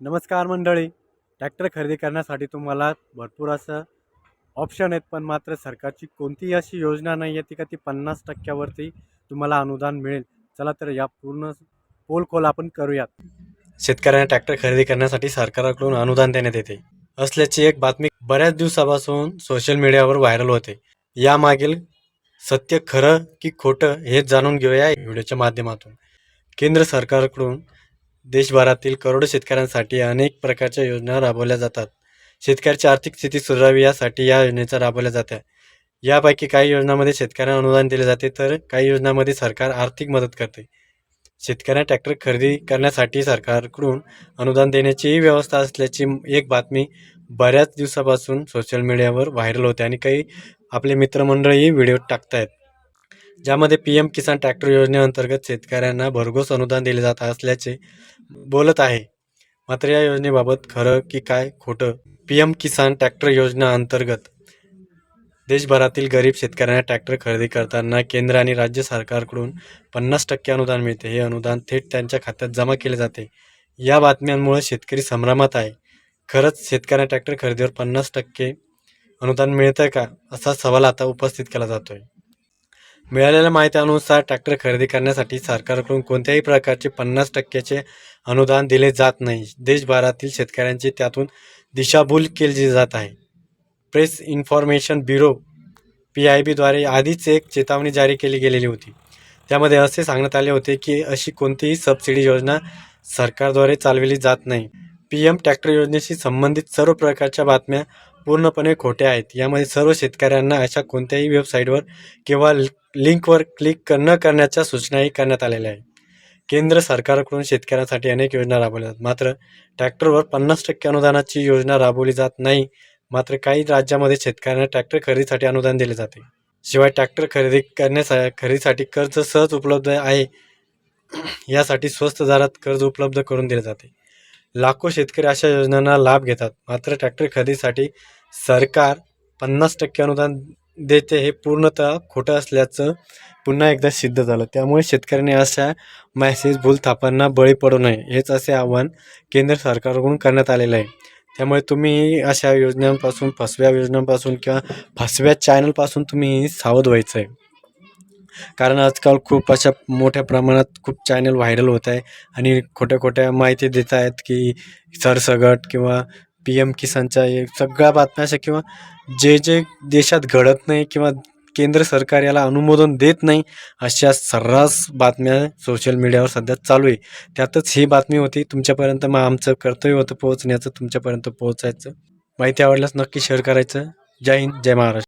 नमस्कार मंडळी. ट्रॅक्टर खरेदी करण्यासाठी तुम्हाला भरपूर असं ऑप्शन आहेत पण मात्र सरकारची कोणतीही अशी योजना नाही आहे ती का ती पन्नास टक्क्यावरती तुम्हाला अनुदान मिळेल. चला तर या पूर्ण पोल खोल आपण करूयात. शेतकऱ्यांना ट्रॅक्टर खरेदी करण्यासाठी सरकारकडून अनुदान देण्यात येते. असल्याची एक बातमी बऱ्याच दिवसापासून सोशल मीडियावर व्हायरल होते. यामागील सत्य खरं की खोटं हे जाणून घेऊया व्हिडिओच्या माध्यमातून. केंद्र सरकारकडून देशभरातील करोडो शेतकऱ्यांसाठी अनेक प्रकारच्या योजना राबवल्या जातात. शेतकऱ्याची आर्थिक स्थिती सुधारावी यासाठी या योजनेचा राबवल्या जात्या. यापैकी काही योजनांमध्ये शेतकऱ्यांना अनुदान दिले जाते तर काही योजनांमध्ये सरकार आर्थिक मदत करते. शेतकऱ्यांना ट्रॅक्टर खरेदी करण्यासाठी सरकारकडून अनुदान देण्याचीही व्यवस्था असल्याची एक बातमी बऱ्याच दिवसापासून सोशल मीडियावर व्हायरल होते आणि काही आपले मित्रमंडळही व्हिडिओ टाकतायत. ज्यामध्ये पी एम किसान ट्रॅक्टर योजनेअंतर्गत शेतकऱ्यांना भरघोस अनुदान दिले जात असल्याचे बोलत आहे. मात्र या योजनेबाबत खरं की काय खोटं पी एम किसान ट्रॅक्टर योजना अंतर्गत देशभरातील गरीब शेतकऱ्यांना ट्रॅक्टर खरेदी करताना केंद्र आणि राज्य सरकारकडून पन्नास टक्के अनुदान मिळते. हे अनुदान थेट त्यांच्या खात्यात जमा केले जाते. या बातम्यांमुळे शेतकरी संभ्रमात आहे. खरंच शेतकऱ्यांना ट्रॅक्टर खरेदीवर पन्नास टक्के अनुदान मिळतं का? असा सवाल आता उपस्थित केला जातोय. मिळालेल्या माहितीनुसार ट्रॅक्टर खरेदी करण्यासाठी सरकारकडून कोणत्याही प्रकारचे पन्नास टक्क्याचे अनुदान दिले जात नाही. देशभरातील शेतकऱ्यांची त्यातून दिशाभूल केली जात आहे. Press information bureau P I बीद्वारे आधीच एक चेतावणी जारी केली गेलेली होती. त्यामध्ये असे सांगण्यात आले होते की अशी कोणतीही सबसिडी योजना सरकारद्वारे चालविली जात नाही. पी एम ट्रॅक्टर योजनेशी संबंधित सर्व प्रकारच्या बातम्या पूर्णपणे खोट्या आहेत. यामध्ये सर्व शेतकऱ्यांना अशा कोणत्याही वेबसाईटवर किंवा लिंकवर क्लिक न करण्याच्या सूचनाही करण्यात आलेल्या आहे केंद्र सरकारकडून शेतकऱ्यांसाठी अनेक योजना राबवल्या जातात. मात्र ट्रॅक्टरवर पन्नास टक्के अनुदानाची योजना राबवली जात नाही. मात्र काही राज्यामध्ये शेतकऱ्यांना ट्रॅक्टर खरेदीसाठी अनुदान दिले जाते. शिवाय ट्रॅक्टर खरेदी करण्यासा खरेदीसाठी कर्ज सहज उपलब्ध आहे. यासाठी स्वस्त दरात कर्ज उपलब्ध करून दिले जाते. लाखो शेतकरी अशा योजनांना लाभ घेतात. मात्र ट्रॅक्टर खरेदीसाठी सरकार पन्नास टक्के अनुदान देते हे पूर्णतः खोटं असल्याचं पुन्हा एकदा सिद्ध झालं. त्यामुळे शेतकऱ्यांनी अशा मॅसेज भूलथापांना बळी पडू नये हेच असे आव्हान केंद्र सरकारकडून करण्यात आलेलं आहे. त्यामुळे तुम्ही अशा योजनांपासून फसव्या योजनांपासून किंवा फसव्या चॅनलपासून तुम्ही सावध व्हायचं आहे कारण आजकाल खूप अशा मोठ्या प्रमाणात खूप चॅनल व्हायरल होत आहे आणि खोट्या खोट्या माहिती देत आहेत की सरसगट किंवा पी एम किसानच्या हे सगळ्या बातम्या अशा किंवा जे जे देशात घडत नाही किंवा केंद्र सरकार याला अनुमोदन देत नाही अशा सर्रास बातम्या सोशल मीडियावर सध्या चालू आहे. त्यातच ही बातमी होती तुमच्यापर्यंत मग आमचं कर्तव्य होतं पोहोचण्याचं तुमच्यापर्यंत पोहोचायचं. माहिती आवडल्यास नक्की शेअर करायचं. जय हिंद जय महाराष्ट्र.